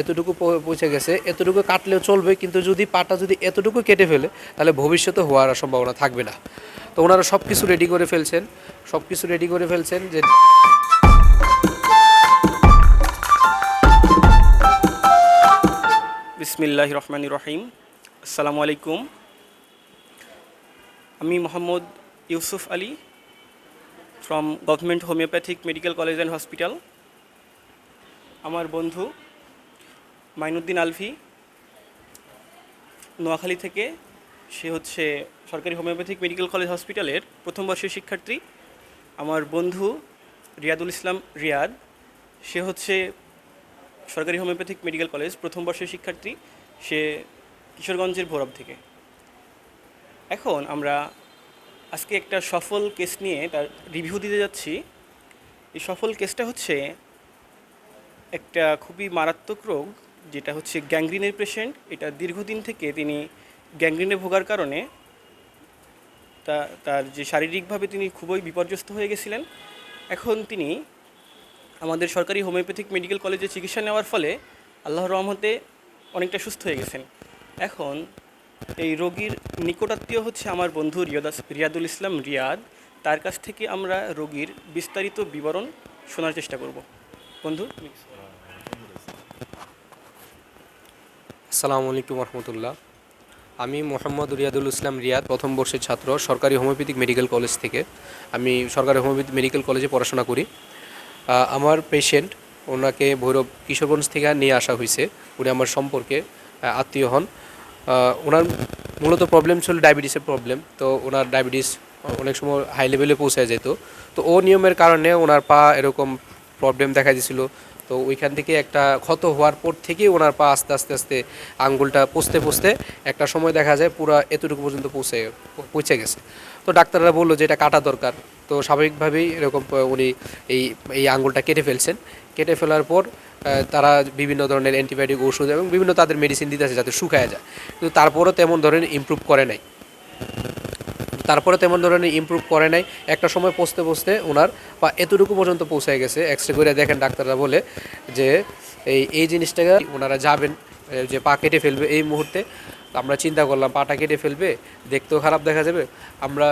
এতটুকু পৌঁছে গেছে, এতটুকু কাটলেও চলবে, কিন্তু যদি পাটা যদি এতটুকু কেটে ফেলে, তাহলে ভবিষ্যতে হওয়ার সম্ভাবনা থাকবে না। তো ওনারা সব কিছু রেডি করে ফেলছেন সব কিছু রেডি করে ফেলছেন যে বিসমিল্লাহ রহমান রহিম। আসসালামু আলাইকুম। আমি Mohammad Yusuf Ali from government homeopathic medical college and hospital আমার বন্ধু মাইনুদ্দিন আলভি। নোয়াখালী থেকে সে হচ্ছে সরকারি হোমিওপ্যাথিক মেডিকেল কলেজ হসপিটালের প্রথম বর্ষের শিক্ষার্থী। আমার বন্ধু রিয়াদুল ইসলাম রিয়াদ, সে হচ্ছে সরকারি হোমিওপ্যাথিক মেডিকেল কলেজ প্রথম বর্ষের শিক্ষার্থী, সে কিশোরগঞ্জের ভৈরব থেকে। এখন আমরা আজকে একটা সফল কেস নিয়ে তার রিভিউ দিতে যাচ্ছি। এই সফল কেসটা হচ্ছে একটা খুবই মারাত্মক রোগ যেটা হচ্ছে গ্যাংগ্রিনের পেশেন্ট এটা দীর্ঘদিন থেকে তিনি গ্যাংগ্রিনে ভোগার কারণে তা, তার যে শারীরিকভাবে তিনি খুবই বিপর্যস্ত হয়ে গেছিলেন। এখন তিনি আমাদের সরকারি হোমিওপ্যাথিক মেডিকেল কলেজে চিকিৎসা নেওয়ার ফলে আল্লাহ রহমতে অনেকটা সুস্থ হয়ে গেছেন। এখন এই রোগীর নিকটাত্মীয় হচ্ছে আমার বন্ধু রিয়াদাস, রিয়াদুল ইসলাম রিয়াদ। তার কাছ থেকে আমরা রোগীর বিস্তারিত বিবরণ শোনার চেষ্টা করব। বন্ধু আসসালামু আলাইকুম রহমতুল্লাহ আমি মোহাম্মদ রিয়াদুল ইসলাম রিয়াদ, প্রথম বর্ষের ছাত্র, সরকারি হোমিওপ্যাথিক মেডিকেল কলেজ থেকে। আমি সরকারি হোমিওপ্যাথিক মেডিকেল কলেজে পড়াশোনা করি। আমার পেশেন্ট, ওনাকে ভৈরব কিশোরগঞ্জ থেকে নিয়ে আসা হয়েছে। উনি আমার সম্পর্কে আত্মীয় হন। ওনার মূলত প্রবলেম ছিল ডায়াবেটিসের প্রবলেম তো ওনার ডায়াবেটিস অনেক সময় হাই লেভেলে পৌঁছায় যেত। তো ও নিয়মের কারণে ওনার পা এরকম প্রবলেম দেখা দিয়েছিল। তো ওইখান থেকে একটা ক্ষত হওয়ার পর থেকে ওনার পা আস্তে আস্তে আস্তে আঙ্গুলটা পচতে পচতে একটা সময় দেখা যায় পুরো এতটুকু পর্যন্ত পৌঁছে পৌঁছে গেছে। তো ডাক্তাররা বলল যে এটা কাটা দরকার। তো স্বাভাবিকভাবেই এরকম উনি এই এই আঙ্গুলটা কেটে ফেলছেন। কেটে ফেলার পর তারা বিভিন্ন ধরনের অ্যান্টিবায়োটিক ওষুধ এবং বিভিন্ন তাদের মেডিসিন দিতেছে যাতে শুকায় যায়। কিন্তু তারপরও তেমন ধরনের ইমপ্রুভ করে নাই। তারপরে তেমন ধরনের ইমপ্রুভ করে নাই। একটা সময় পৌঁছতে পৌঁছতে ওনার বা এতটুকু পর্যন্ত পৌঁছায় গেছে। এক্স রে করে দেখেন ডাক্তাররা বলে যে, এই এই জিনিসটাকে ওনারা যাবেন যে পা কেটে ফেলবে এই মুহূর্তে। আমরা চিন্তা করলাম, পাটা কেটে ফেলবে, দেখতেও খারাপ দেখা যাবে। আমরা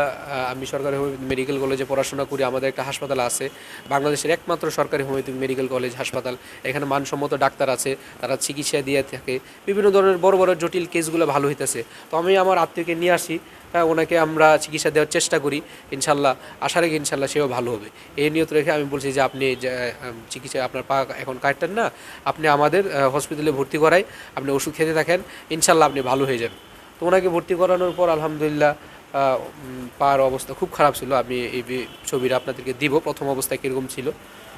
আমি সরকারি মেডিকেল কলেজে পড়াশোনা করি, আমাদের একটা হাসপাতাল আছে। বাংলাদেশের একমাত্র সরকারি হোমিওপ্যাথিক মেডিকেল কলেজ হাসপাতাল। এখানে মানসম্মত ডাক্তার আছে, তারা চিকিৎসা দিয়ে থাকে। বিভিন্ন ধরনের বড় বড় জটিল কেসগুলো ভালো হইতেছে। তো আমি আমার আত্মীয়কে নিয়ে আসি ওনাকে আমরা চিকিৎসা দেওয়ার চেষ্টা করি, ইনশাল্লাহ। আশা রেখে ইনশাল্লাহ সেও ভালো হবে। এই নিয়ত রেখে আমি বলছি যে আপনি চিকিৎসা আপনার পা এখন কাটতেন না, আপনি আমাদের হসপিটালে ভর্তি করাই, আপনি ওষুধ খেতে থাকেন, ইনশাল্লাহ আপনি ভালো হয়ে যাবেন। তো ওনাকে ভর্তি করানোর পর আলহামদুলিল্লাহ পার অবস্থা খুব খারাপ ছিল। আমি এই ছবিটা আপনাদেরকে দিব, প্রথম অবস্থায় কীরকম ছিল।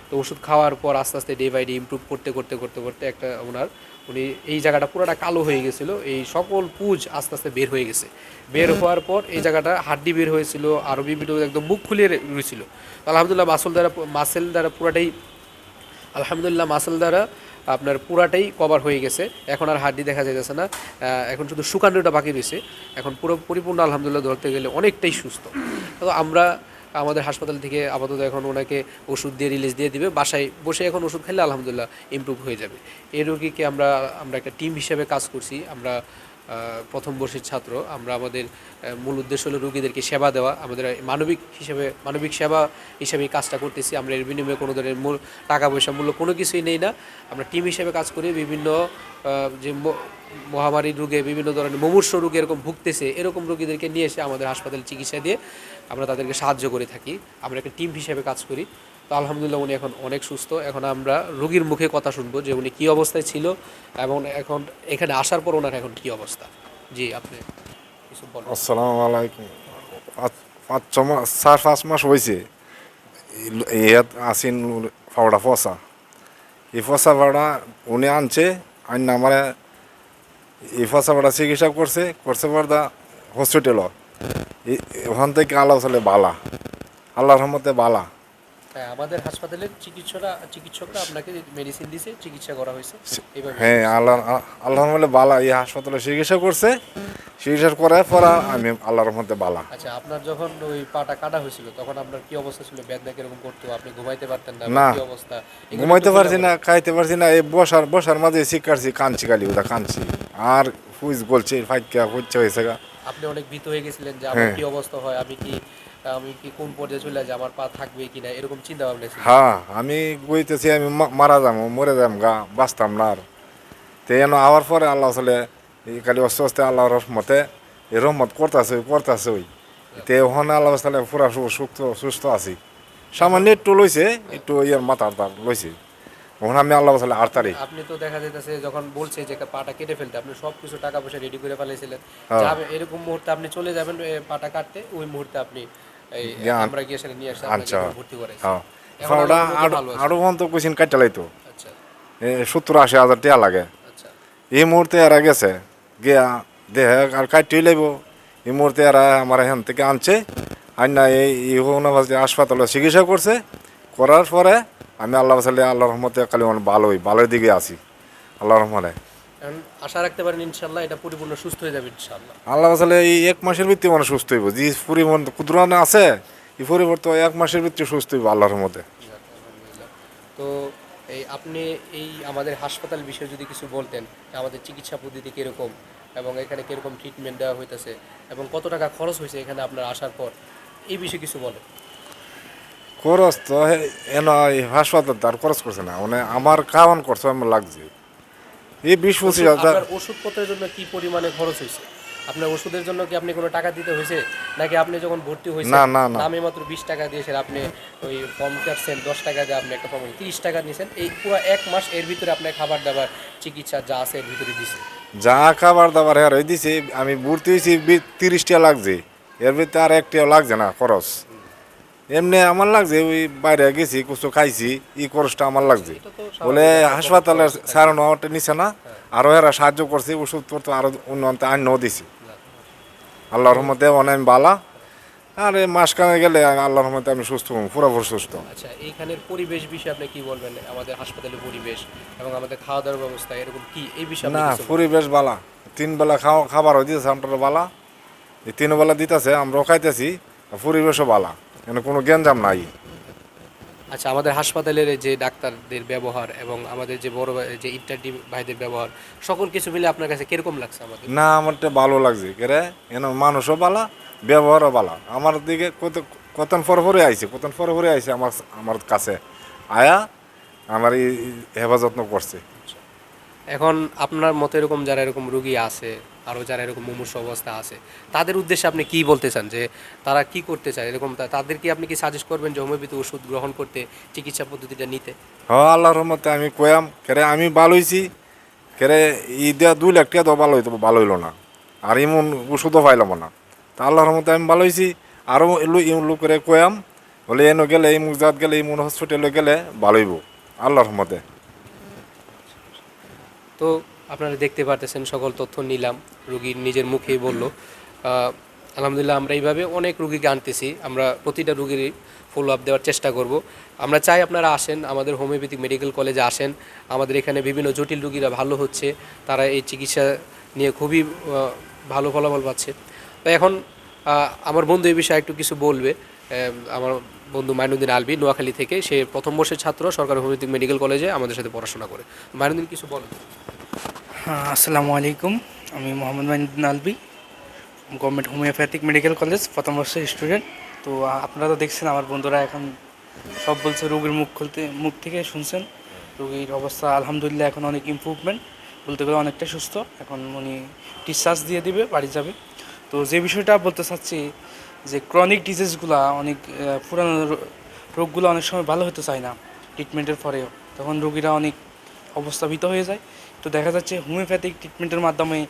তো ওষুধ খাওয়ার পর আস্তে আস্তে ডে বাই ডে ইমপ্রুভ করতে করতে করতে করতে একটা ওনার উনি এই জায়গাটা পুরোটা কালো হয়ে গেছিল এই সকল পুজ আস্তে আস্তে বের হয়ে গেছে। বের হওয়ার পর এই জায়গাটা হাড্ডি বের হয়েছিল আরও বিভিন্ন একদম মুখ খুলিয়ে রয়েছিল। আলহামদুলিল্লাহ মাসল দ্বারা মাসেল দ্বারা পুরাটাই আলহামদুলিল্লাহ মাসেল দ্বারা আপনার পুরাটাই কভার হয়ে গেছে। এখন আর হাড্ডি দেখা যাইতেছে না। এখন শুধু শুকানোটা বাকি রয়েছে। এখন পুরো পরিপূর্ণ আলহামদুলিল্লাহ ধরতে গেলে অনেকটাই সুস্থ। তো আমরা আমাদের হাসপাতাল থেকে আপাতত এখন ওনাকে ওষুধ দিয়ে রিলিজ দিয়ে দিবে। বাসায় বসে এখন ওষুধ খেলে আলহামদুলিল্লাহ ইমপ্রুভ হয়ে যাবে। এই রোগীকে আমরা আমরা একটা টিম হিসেবে কাজ করছি। আমরা প্রথম বর্ষের ছাত্র। আমরা আমাদের মূল উদ্দেশ্য হলো রুগীদেরকে সেবা দেওয়া। আমাদের মানবিক হিসেবে, মানবিক সেবা হিসেবে কাজটা করতেছি। আমরা এর বিনিময়ে কোনো ধরনের মূল টাকা পয়সা মূল্য কোনো কিছুই নেই না। আমরা টিম হিসেবে কাজ করি। বিভিন্ন যে মহামারী রোগে বিভিন্ন ধরনের মুমূর্ষ রোগে এরকম ভুগতেছে, এরকম রোগীদেরকে নিয়ে এসে আমাদের হাসপাতালে চিকিৎসা দিয়ে আমরা তাদেরকে সাহায্য করে থাকি। আমরা একটা টিম হিসেবে কাজ করি। তো আলহামদুলিল্লাহ উনি এখন অনেক সুস্থ। এখন আমরা রোগীর মুখে কথা শুনব যে উনি কী অবস্থায় ছিল এবং এখন এখানে আসার পর ওনার এখন কী অবস্থা। জি, আপনি কিছু বলেন। আসসালামু আলাইকুম। পাঁচ ছ মাস চার, পাঁচ মাস হয়েছে আসিন ফাওড়া ফসা। এই ফসা ভাড়া উনি আনছে, আইন আমারে এই ফসা ভাড়া চিকিৎসা করছে করছে পারদা হসপিটাল ওখান থেকে আল্লাহ চলে বালা। আল্লাহর রহমতে বালা। হ্যাঁ আমাদের হাসপাতালের চিকিৎসকরা চিকিৎসকরা আপনাকে মেডিসিন দিছে চিকিৎসা করা হয়েছে। হ্যাঁ আল্লাহ আল্লাহর বালা এই হাসপাতালে চিকিৎসা করছে। চিকিৎসা করার পর আমি আল্লাহর মধ্যে বালা। আচ্ছা আপনার যখন ওই পাটা কাটা হয়েছিল তখন আপনার কি অবস্থা ছিল? বেদনা কীরকম করতো? আপনি ঘুমাইতে পারতেন না? না। কি অবস্থা? ঘুমাইতে পারছি না খাইতে পারছি না এই বসার বসার মাঝে শিকারছি কাঁদছি খালি ওটা কাঁদছি। আর ফুইজ গলছে ফাইকা হচ্ছে হয়েছে আপনি অনেক ভীত হয়ে গেছিলেন যে আমার হ্যাঁ। কি অবস্থা হয়? আমি কি আমি কি কোন পর্যায়ে চলে যায় আমার পা থাকবে কিনা? এরকম চিন্তা ভাবনা ছিল। হ্যাঁ আমি গইতেছি আমি মারা যাব মরে যাম গা বাঁচতাম না আর। তো এন আওয়ার পরে আল্লাহ এই খালি অস্তে আল্লাহর রহমতে এই রহমত করতেছে করতেছে ওই। তে ওখানে আল্লাহ আসলে পুরা সুস্থ সুস্থ আছি। সামান্য একটু লইছে একটু ইয়ার মাথার তার লইছে। ওখানে আমি আল্লাহ আসলে আড়তারি আপনি তো দেখা যাইতেছে যখন বলছে যে পাটা কেটে ফেলতে আপনি সব কিছু টাকা পয়সা রেডি করে ফেলেছিলেন হ্যাঁ। এরকম মুহূর্তে আপনি চলে যাবেন পাটা কাটতে ওই মুহূর্তে আপনি আমরা গিয়ে সেটা নিয়ে আসছি আচ্ছা। ভর্তি করাইছি। হ্যাঁ। ওটা আরও ভালো আছে। আরও পর্যন্ত কুচিন কাটতে লাইতো আচ্ছা। সত্তর আশি হাজার টাকা লাগে। আচ্ছা। এই মুহূর্তে এরা গেছে গিয়া দেহে আর এই মুহূর্তে এরা আমার এখান থেকে আনছে। আর না এই হাসপাতালে চিকিৎসা করছে। করার পরে আমি আল্লাহ আল্লাহ রহমতে কালি ভালোই ভালোর দিকে আছি। আল্লাহ রহমতে। এখন আশা রাখতে পারেন ইনশাল্লাহ এটা পরিপূর্ণ সুস্থ হয়ে যাবে ইনশাল্লাহ আল্লাহ সাল্লি এই এক মাসের ভিত্তি মানে সুস্থ হইব। যে পরিমাণ কুদরানে আছে এই পরিবর্তন এক মাসের ভিত্তি সুস্থ হইব আল্লাহর মধ্যে তো এই আপনি এই আমাদের হাসপাতাল বিষয়ে যদি কিছু বলতেন আমাদের চিকিৎসা পদ্ধতি কীরকম এবং এখানে কীরকম ট্রিটমেন্ট দেওয়া হইতেছে এবং কত টাকা খরচ হয়েছে এখানে আপনার আসার পর এই বিষয়ে কিছু বলেন। খরচ তো এন এই হাসপাতাল তার খরচ করছে না। মানে আমার খাওয়ান খরচ আমার লাগছে। এই বিশ পঁচিশ হাজার আপনার ওষুধপত্রের জন্য কি পরিমাণে খরচ হয়েছে? আপনার ওষুধের জন্য কি আপনি কোনো টাকা দিতে হয়েছে? নাকি আপনি যখন ভর্তি হয়েছে না, না, না। দামে মাত্র বিশ টাকা দিয়েছেন আপনি ওই ফর্ম কাটছেন দশ টাকা দিয়ে আপনি একটা ফর্ম তিরিশ টাকা নিয়েছেন। এই পুরো এক মাস এর ভিতরে আপনার খাবার দাবার চিকিৎসা যা আছে এর ভিতরে দিছে। যা খাবার দাবার হ্যাঁ দিছে আমি ভর্তি হয়েছি তিরিশটা লাগছে। এর ভিতরে আর একটিও লাগছে না খরচ। এমনি আমার লাগছে ওই বাইরে গেছি কিছু খাইছি এই খরচটা আমার লাগছে। বলে স্বাভাবিক। হাসপাতালের সারানো ওটা নিছে না আরও এরা সাহায্য করছে ওষুধপত্র আরও উন্নত আন্য দিছি। আল্লাহর রহমতে অনেক বালা। আর এই মাস কানে গেলে আল্লাহর রহমতে আমি সুস্থ হব পুরোপুরি সুস্থ। আচ্ছা এইখানের পরিবেশ বিষয়ে আপনি কি বলবেন? আমাদের হাসপাতালের পরিবেশ এবং আমাদের খাওয়া দাওয়ার ব্যবস্থা এরকম কি? এই বিষয়ে না পরিবেশ বালা। তিন বেলা খাওয়া খাবার হয়ে দিতেছে আমরা বালা। এই তিন বেলা দিতেছে আমরাও খাইতেছি পরিবেশও বালা। এখানে কোনো গ্যাঞ্জাম নাই। আচ্ছা আমাদের হাসপাতালের যে ডাক্তারদের ব্যবহার এবং আমাদের যে বড় ভাই- যে ইন্টারটি ভাইদের ব্যবহার সকল কিছু মিলে আপনার কাছে কীরকম লাগছে আমাদের? না আমারটা ভালো লাগছে কেরে? এখানে মানুষও বালা ব্যবহারও বালা আমার দিকে কত কতন ফর ফরে আইছে কতন ফর ফরে আইছে আমার আমার কাছে। আয়া আমার এই হেফাজত করছে। এখন আপনার মতো এরকম যারা এরকম রুগী আছে আরও যারা এরকম মুমূর্ষ অবস্থা আছে তাদের উদ্দেশ্যে আপনি কি বলতে চান? যে তারা কি করতে চায়? এরকম তা- তাদের কি আপনি কি সাজেস্ট করবেন যে হোমিওপ্যাথি ওষুধ গ্রহণ করতে চিকিৎসা পদ্ধতিটা নিতে? হ আল্লাহর রহমতে আমি কয়াম কেরে আমি ভালো হয়েছি কেরে ই দেওয়া দুই লাখ টাকা তো ভালো হইতো ভালো হইল না। আর ইমন ওষুধও পাইলাম না। তা আল্লাহর রহমতে আমি ভালো হয়েছি আরও লোক করে কয়াম বলে এনো গেলে এই মুজাত গেলে এই মন হসপিটালে গেলে ভালো হইব। আল্লাহর রহমতে। তো আপনারা দেখতে পারতেছেন সকল তথ্য নিলাম। রুগীর নিজের মুখেই বলল। আলহামদুলিল্লাহ আমরা এইভাবে অনেক রুগীকে আনতেছি। আমরা প্রতিটা রুগীরই ফলো আপ দেওয়ার চেষ্টা করব। আমরা চাই আপনারা আসেন আমাদের হোমিওপ্যাথিক মেডিকেল কলেজে আসেন। আমাদের এখানে বিভিন্ন জটিল রুগীরা ভালো হচ্ছে। তারা এই চিকিৎসা নিয়ে খুবই ভালো ফলাফল পাচ্ছে। তো এখন আমার বন্ধু এই বিষয়ে একটু কিছু বলবে। আমার বন্ধু মাইনুদ্দিন আলবি নোয়াখালী থেকে। সে প্রথম বর্ষের ছাত্র সরকারি হোমিওপ্যাথিক মেডিকেল কলেজে আমাদের সাথে পড়াশোনা করে। মাইনুদ্দিন কিছু হ্যাঁ, আসসালামু আলাইকুম। আমি Mohammad Mainuddin Albi government homeopathic medical college প্রথম বর্ষের স্টুডেন্ট তো আপনারা তো দেখছেন, আমার বন্ধুরা এখন সব বলছে রোগীর মুখ খুলতে, মুখ থেকে শুনছেন। রোগীর অবস্থা আলহামদুলিল্লাহ এখন অনেক ইমপ্রুভমেন্ট বলতে গেলে অনেকটা সুস্থ। এখন উনি ডিসচার্জ দিয়ে দিবে, বাড়ি যাবে। তো, যে বিষয়টা বলতে চাচ্ছি, যে ক্রনিক ডিজিজগুলা অনেক পুরানো রোগগুলো অনেক সময় ভালো হতে চায় না ট্রিটমেন্টের পরেও। তখন রোগীরা অনেক অবস্থাভিত হয়ে যায়। তো দেখা যাচ্ছে হোমিওপ্যাথিক ট্রিটমেন্টের মাধ্যমে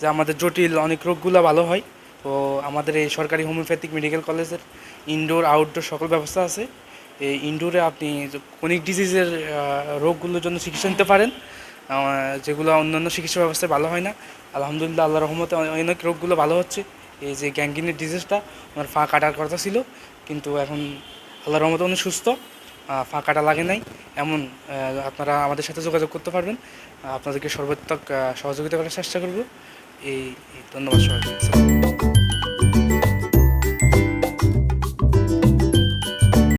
যে আমাদের জটিল অনেক রোগগুলো ভালো হয়, তো আমাদের এই সরকারি হোমিওপ্যাথিক মেডিকেল কলেজের ইনডোর আউটডোর সকল ব্যবস্থা আছে। এই ইনডোরে আপনি কনিক ডিজিজের রোগগুলোর জন্য চিকিৎসা নিতে পারেন। যেগুলো অন্যান্য চিকিৎসা ব্যবস্থায় ভালো হয় না। আলহামদুলিল্লাহ আল্লাহ রহমতে অনে- অনেক রোগগুলো ভালো হচ্ছে। এই যে গ্যাঙ্গিনের ডিজিজটা ওনার ফা কাটার কথা ছিল। কিন্তু এখন আল্লাহ রহমতে উনি সুস্থ। ফাঁকাটা লাগে নাই। এমন আপনারা আমাদের সাথে যোগাযোগ করতে পারবেন। আপনাদেরকে সর্বাত্মক সহযোগিতা করার চেষ্টা করব। এই এই, ধন্যবাদ সবাইকে।